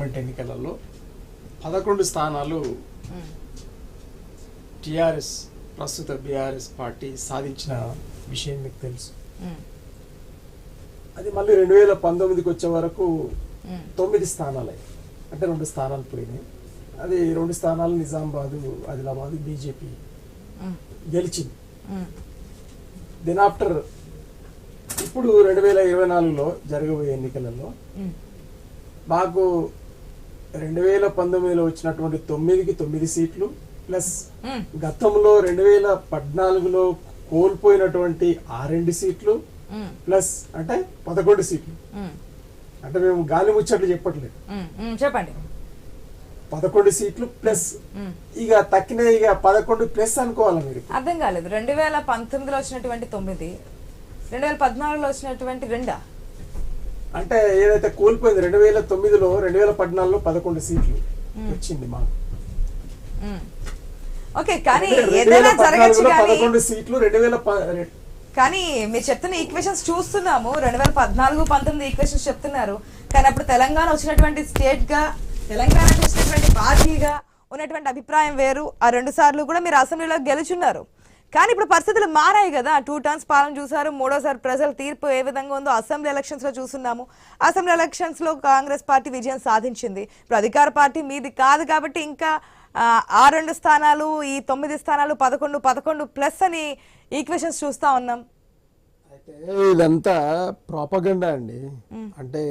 Parliament ఎన్నికలలో పదకొండు స్థానాలు టిఆర్ఎస్ ప్రస్తుత బీఆర్ఎస్ పార్టీ సాధించిన విషయం మీకు తెలుసు. అది మళ్ళీ రెండు వేల పంతొమ్మిదికి వచ్చే వరకు తొమ్మిది స్థానాలే. అంటే రెండు స్థానాలు పోయినాయి. అది రెండు స్థానాలు నిజామాబాదు ఆదిలాబాద్ బీజేపీ గెలిచింది. దెన్ ఆఫ్టర్ ఇప్పుడు రెండు వేల ఇరవై నాలుగులో జరగబోయే ఎన్నికలలో మాకు రెండు వేల పంతొమ్మిదిలో వచ్చినటువంటి తొమ్మిదికి తొమ్మిది సీట్లు ప్లస్ గతంలో రెండు వేల పద్నాలుగులో కోల్పోయినటువంటి ఆ రెండు సీట్లు ప్లస్ అంటే పదకొండు సీట్లు. అంటే మేము గాలి ముచ్చట్లు చెప్పట్లేదు. చెప్పండి. పదకొండు సీట్లు ప్లస్ ఇక తక్కిన ఇక పదకొండు ప్లస్ అనుకోవాలి మీరు? అర్థం కాలేదు. రెండు వేల పంతొమ్మిదిలో వచ్చినటువంటి తొమ్మిది రెండు వేల పద్నాలుగులో వచ్చినటువంటి రెండా? అంటే ఏదైతే కోల్పోయింది రెండు వేల తొమ్మిదిలో రెండు వేల పద్నాలుగులో పదకొండు సీట్లు వచ్చింది మాకు. ఓకే కానీ ఏదైనా జరగచ్చు పదకొండు సీట్లు రెండు వేల కానీ మీరు చెప్తున్న ఈక్వేషన్స్ చూస్తున్నాము. రెండు వేల పద్నాలుగు పంతొమ్మిది ఈక్వేషన్స్ చెప్తున్నారు. కానీ అప్పుడు తెలంగాణ వచ్చినటువంటి స్టేట్గా తెలంగాణ వచ్చినటువంటి పార్టీగా ఉన్నటువంటి అభిప్రాయం వేరు. ఆ రెండు సార్లు కూడా మీరు అసెంబ్లీలో గెలుచున్నారు. కానీ ఇప్పుడు పరిస్థితులు మారాయి కదా. టూ టర్న్స్ పాలన చూసారు మూడోసారి ప్రజల తీర్పు ఏ విధంగా ఉందో అసెంబ్లీ ఎలక్షన్స్లో చూస్తున్నాము. అసెంబ్లీ ఎలక్షన్స్లో కాంగ్రెస్ పార్టీ విజయం సాధించింది. ఇప్పుడు అధికార పార్టీ మీది కాదు కాబట్టి ఇంకా ఆ, ఆ రెండు స్థానాలు ఈ తొమ్మిది స్థానాలు పదకొండు పదకొండు ప్లస్ అని ఈక్వేషన్స్ చూస్తా ఉన్నాం. అయితే ఇదంతా ప్రాపగండా అండి. అంటే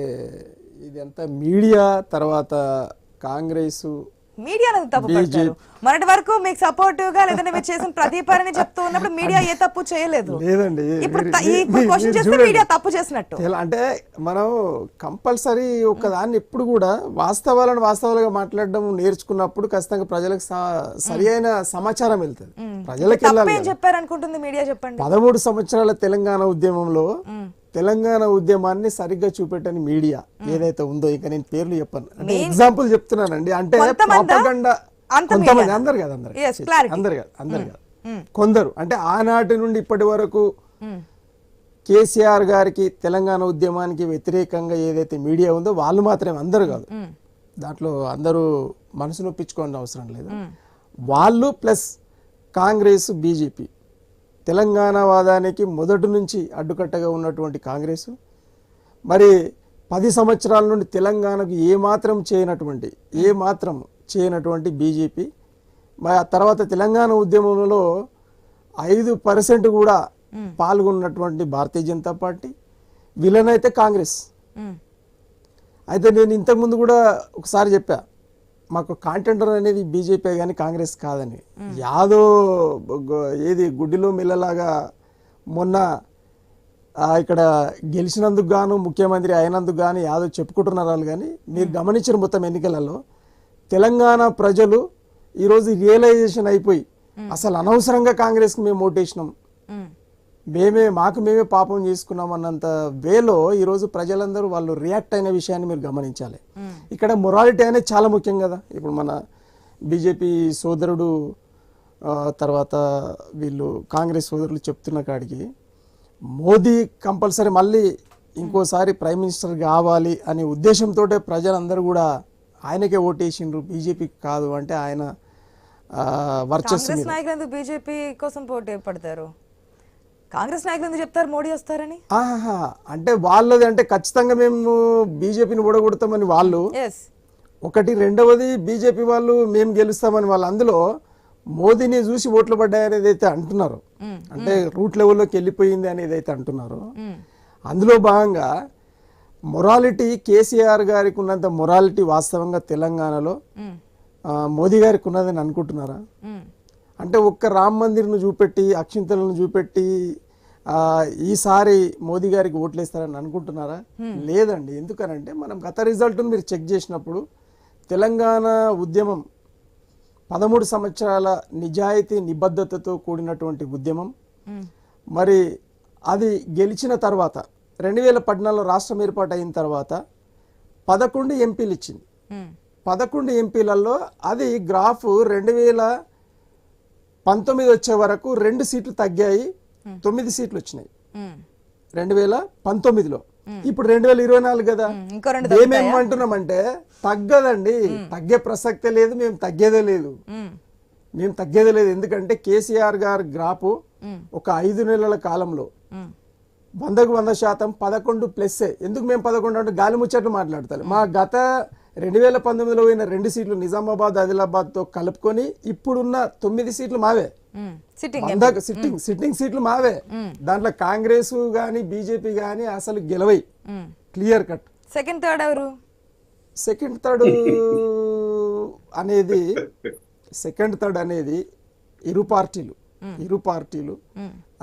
ఇదంతా మీడియా తర్వాత కాంగ్రెస్ మీడియా తప్పు మొన్నటి వరకు మీకు సపోర్టివ్గా లేదంటే మీరు చేసిన ప్రతిపారని చెప్తూ ఉన్నప్పుడు మీడియా ఏ తప్పు చేయలేదు. లేదండి. ఇప్పుడు క్వశ్చన్ చేస్తే. మీడియా తప్పు చేసినట్టు. అంటే మనం కంపల్సరీ ఒక దాన్ని ఎప్పుడు కూడా వాస్తవాలను వాస్తవాలుగా మాట్లాడడం నేర్చుకున్నప్పుడు ఖచ్చితంగా ప్రజలకు సరి అయిన సమాచారం వెళ్తుంది. ప్రజలకు వెళ్ళాలి తప్పేం కదా. చెప్పారు అనుకుంటుంది మీడియా చెప్పండి. పదమూడు సంవత్సరాల తెలంగాణ ఉద్యమంలో తెలంగాణ ఉద్యమాన్ని సరిగ్గా చూపెట్టని మీడియా ఏదైతే ఉందో ఇక నేను పేర్లు చెప్పను. అంటే ఎగ్జాంపుల్ చెప్తున్నానండి. అంటే కొంతమందా? ప్రాపగండా? అందరు కాదు అందరు. అందరు కాదు అందరు కాదు. కొందరు అంటే ఆనాటి నుండి ఇప్పటి వరకు కేసీఆర్ గారికి తెలంగాణ ఉద్యమానికి వ్యతిరేకంగా ఏదైతే మీడియా ఉందో వాళ్ళు మాత్రమే అందరు కాదు. దాంట్లో అందరూ మనసు నొప్పించుకోవాలని అవసరం లేదు. వాళ్ళు ప్లస్ కాంగ్రెస్ బీజేపీ. తెలంగాణ వాదానికి మొదటి నుంచి అడ్డుకట్టగా ఉన్నటువంటి కాంగ్రెస్. మరి పది సంవత్సరాల నుండి తెలంగాణకు ఏమాత్రం చేయనటువంటి ఏ మాత్రం చేయనటువంటి బీజేపీ. మరి ఆ తర్వాత తెలంగాణ ఉద్యమంలో ఐదు పర్సెంట్ కూడా పాల్గొన్నటువంటి భారతీయ జనతా పార్టీ వీళ్ళనైతే కాంగ్రెస్. మ్మ్. అయితే నేను ఇంతకుముందు కూడా ఒకసారి చెప్పా మాకు కాంటెండర్ అనేది బీజేపీ కానీ కాంగ్రెస్ కాదని. యాదో ఏది గుడ్డిలో మిల్లలాగా మొన్న ఇక్కడ గెలిచినందుకు గాను ముఖ్యమంత్రి అయినందుకు గాను యాదవ్ చెప్పుకుంటున్నారు వాళ్ళు కానీ మీరు గమనించిన మొత్తం ఎన్నికలలో. తెలంగాణ ప్రజలు ఈరోజు రియలైజేషన్ అయిపోయి అసలు అనవసరంగా కాంగ్రెస్కి మేము ఓటేసినాం. మ్మ్. మాకు మేమే పాపం చేసుకున్నాం అన్నంత వేలో ఈరోజు ప్రజలందరూ వాళ్ళు రియాక్ట్ అయిన విషయాన్ని మీరు గమనించాలి. ఇక్కడ మొరాలిటీ అనేది చాలా ముఖ్యం కదా. ఇప్పుడు మన బీజేపీ సోదరుడు తర్వాత వీళ్ళు కాంగ్రెస్ సోదరులు చెప్తున్న కాడికి మోదీ కంపల్సరీ మళ్ళీ ఇంకోసారి ప్రైమ్ మినిస్టర్ కావాలి అనే ఉద్దేశంతో ప్రజలందరూ కూడా ఆయనకే ఓటేసిండ్రు. బీజేపీకి కాదు అంటే ఆయన వర్చస్సు బీజేపీ కోసం పోటీ పడతారు? కాంగ్రెస్ నాయకులు చెప్తారు? మోడీ వస్తారని? ఆహా అంటే వాళ్ళది అంటే ఖచ్చితంగా మేము బీజేపీని ఓడగొడతామని వాళ్ళు. ఒకటి రెండవది బీజేపీ వాళ్ళు మేము గెలుస్తామని వాళ్ళు. అందులో మోదీని చూసి ఓట్లు పడ్డాయనేది అయితే అంటున్నారు అంటే రూట్ లెవెల్లోకి వెళ్ళిపోయింది అనేది అయితే అంటున్నారు అందులో భాగంగా మొరాలిటీ కేసీఆర్ గారికి ఉన్నంత మొరాలిటీ వాస్తవంగా తెలంగాణలో మోదీ గారికి ఉన్నదని అనుకుంటున్నారా? అంటే ఒక్క రామ్ మందిర్ను చూపెట్టి అక్షింతలను చూపెట్టి ఈసారి మోదీ గారికి ఓట్లేస్తారని అనుకుంటున్నారా? లేదండి. ఎందుకనంటే మనం గత రిజల్ట్ను మీరు చెక్ చేసినప్పుడు తెలంగాణ ఉద్యమం పదమూడు సంవత్సరాల నిజాయితీ నిబద్ధతతో కూడినటువంటి ఉద్యమం. మరి అది గెలిచిన తర్వాత రెండు వేల పద్నాలుగులో రాష్ట్రం ఏర్పాటు అయిన తర్వాత పదకొండు ఎంపీలు ఇచ్చింది. పదకొండు ఎంపీలలో అది గ్రాఫ్ రెండు వేల పంతొమ్మిది వచ్చే వరకు రెండు సీట్లు తగ్గాయి. తొమ్మిది సీట్లు వచ్చినాయి రెండు వేల పంతొమ్మిదిలో ఇప్పుడు రెండు వేల ఇరవై నాలుగు కదా? ఏమేమంటున్నామంటే తగ్గదండి. తగ్గే ప్రసక్తే లేదు మేము తగ్గేదే లేదు. మ్మ్. తగ్గేదే లేదు. ఎందుకంటే కేసీఆర్ గారి గ్రాపు ఒక ఐదు నెలల కాలంలో. వందకు వంద శాతం పదకొండు ప్లస్సే. ఎందుకు మేము పదకొండు అంటే గాలి ముచ్చట్లు మాట్లాడతారు. మా గత రెండు వేల పంతొమ్మిదిలో పోయిన రెండు సీట్లు నిజామాబాద్ ఆదిలాబాద్తో కలుపుకొని ఇప్పుడున్న తొమ్మిది సీట్లు మావే. సిట్టింగ్ సిట్టింగ్ సిట్టింగ్ సీట్లు మావే. దాంట్లో కాంగ్రెస్ గాని బీజేపీ గాని అసలు గెలవై. క్లియర్ కట్ సెకండ్ థర్డ్ ఎవరు? సెకండ్ థర్డ్ అనేది సెకండ్ థర్డ్ అనేది ఇరు పార్టీలు. ఇరు పార్టీలు.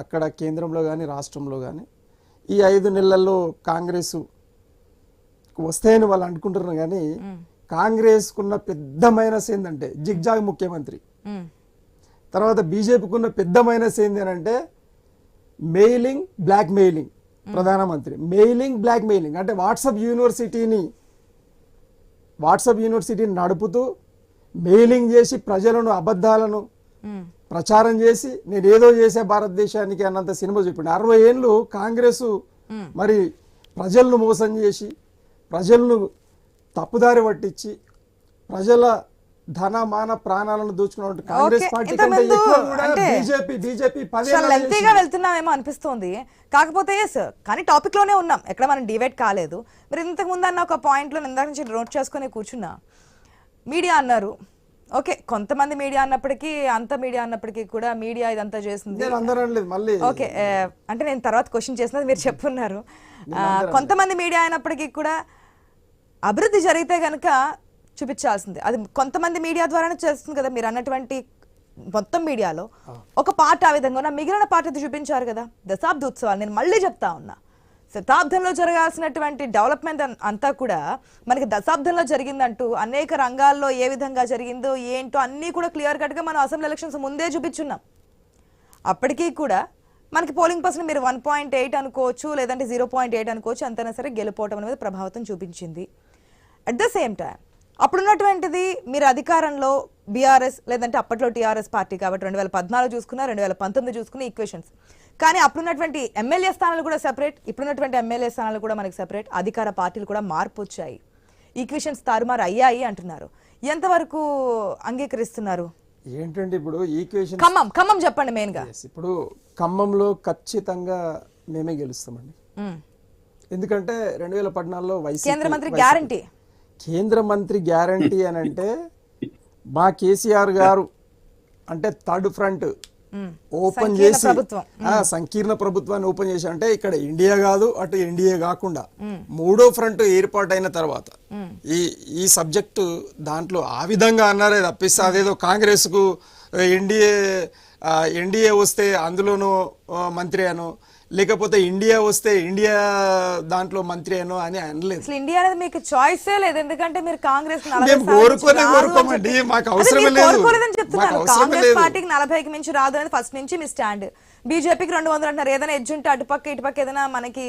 అక్కడ కేంద్రంలో కానీ రాష్ట్రంలో కానీ ఈ ఐదు నెలల్లో కాంగ్రెస్ వస్తాయని వాళ్ళు అనుకుంటున్నారు కానీ కాంగ్రెస్కున్న పెద్ద మైనస్ ఏంటంటే జిగ్జాగ్ ముఖ్యమంత్రి. తర్వాత బీజేపీకి ఉన్న పెద్ద మైనస్ ఏంటి అంటే మెయిలింగ్ బ్లాక్ మెయిలింగ్ ప్రధానమంత్రి. మెయిలింగ్ బ్లాక్ మెయిలింగ్ అంటే వాట్సాప్ యూనివర్సిటీని వాట్సాప్ యూనివర్సిటీని నడుపుతూ మెయిలింగ్ చేసి ప్రజలను అబద్ధాలను. ప్రచారం చేసి నేను ఏదో చేసే భారతదేశానికి అన్నంత సినిమా చూపిండు. అరవై ఏళ్ళు కాంగ్రెస్ మరి ప్రజలను మోసం చేసి ప్రజలను తప్పుదారి పట్టించి ప్రజల ధన మాన ప్రాణాలను దోచుకున్న కాంగ్రెస్ పార్టీ ఇంతకు కంటే ముందు ఎక్కువ కూడా అంటే బీజేపీ బీజేపీ చాలా లెంతీగా వెళ్తున్నామేమో అనిపిస్తోంది. కాకపోతే ఎస్ కానీ టాపిక్లోనే ఉన్నాం. ఎక్కడ మనం డివైడ్ కాలేదు. మీరు ఇంతకు ముందు అన్న ఒక పాయింట్లో ఇందాక నుంచి నోట్ చేసుకుని కూర్చున్నా. మీడియా అన్నారు. ఓకే కొంతమంది మీడియా అన్నప్పటికీ అంత మీడియా అన్నప్పటికీ కూడా మీడియా ఇదంతా చేసింది. మళ్ళీ ఓకే అంటే నేను తర్వాత క్వశ్చన్ చేసినది మీరు చెప్పున్నారు. కొంతమంది మీడియా అయినప్పటికీ కూడా అభివృద్ధి జరిగితే గనుక చూపించాల్సింది. అది కొంతమంది మీడియా ద్వారానే చేస్తుంది కదా. మీరు అన్నటువంటి మొత్తం మీడియాలో ఒక పార్ట్ ఆ విధంగా ఉన్న మిగిలిన పార్ట్ అది చూపించారు కదా. దశాబ్ద ఉత్సవాలు. నేను మళ్ళీ చెప్తా ఉన్నా. శతాబ్దంలో జరగాల్సినటువంటి డెవలప్మెంట్ అంతా కూడా మనకి దశాబ్దంలో జరిగిందంటూ అనేక రంగాల్లో ఏ విధంగా జరిగిందో ఏంటో అన్నీ కూడా క్లియర్ కట్గా మనం అసెంబ్లీ ఎలక్షన్స్ ముందే చూపించున్నాం. అప్పటికీ కూడా మనకి పోలింగ్ పర్సెంట్ మీరు వన్ పాయింట్ ఎయిట్ అనుకోవచ్చు లేదంటే జీరో పాయింట్ ఎయిట్ అనుకోవచ్చు అంతైనా సరే గెలుపోవటం అనేది ప్రభావితం చూపించింది. అట్ ద సేమ్ టైం అప్పుడున్నటువంటిది మీరు అధికారంలో బీఆర్ఎస్ లేదంటే అప్పట్లో టీఆర్ఎస్ పార్టీ కాబట్టి రెండు వేల పద్నాలుగు చూసుకున్నా రెండు వేల పంతొమ్మిది చూసుకున్న ఈక్వేషన్స్ కానీ అప్పుడున్నటువంటి ఎమ్మెల్యే స్థానాలు కూడా సెపరేట్ ఇప్పుడున్నటువంటి ఎమ్మెల్యే స్థానాలు కూడా మనకి సెపరేట్ అధికార పార్టీలు కూడా మార్పు వచ్చాయి ఈక్వేషన్స్ తారుమారు అయ్యాయి అంటున్నారు. ఎంతవరకు అంగీకరిస్తున్నారు? ఏంటంటే ఇప్పుడు ఈక్వేషన్ ఖమ్మం ఖమ్మం చెప్పండి మెయిన్గా ఇప్పుడు ఖమ్మంలో ఖచ్చితంగా మేమే గెలుస్తామండి. ఎందుకంటే రెండు వేల పద్నాలుగులో వైసీపీ కేంద్ర మంత్రి గ్యారంటీ కేంద్ర మంత్రి గ్యారంటీ అని అంటే మా కేసీఆర్ గారు అంటే థర్డ్ ఫ్రంట్ ఓపెన్ చేసి సంకీర్ణ ప్రభుత్వాన్ని ఓపెన్ చేసి అంటే ఇక్కడ ఇండియా కాదు అటు ఎన్డీఏ కాకుండా మూడో ఫ్రంట్ ఏర్పాటైన తర్వాత ఈ ఈ సబ్జెక్టు దాంట్లో ఆ విధంగా అన్నారే తప్పిస్తే అదేదో కాంగ్రెస్కు ఎన్డీఏ ఎన్డీఏ వస్తే అందులోనూ మంత్రి అనో లేకపోతే ఇండియా వస్తే ఇండియా దాంట్లో మంత్రి అనో అని అనలేదు అసలు ఇండియా అనేది మీకు చాయిసే లేదు ఎందుకంటే మీరు కాంగ్రెస్ మేము కోరుకోనే కోరుకోమండి. మాకు మీరు లేదు. కాంగ్రెస్. పార్టీకి నలభైకి మించి రాదు అనేది ఫస్ట్ నుంచి మీ స్టాండ్ బీజేపీకి రెండు వందలు అంటున్నారు ఏదైనా ఎడ్జ్ ఉంటే అటుపక్క ఇటుపక్క ఏదైనా మనకి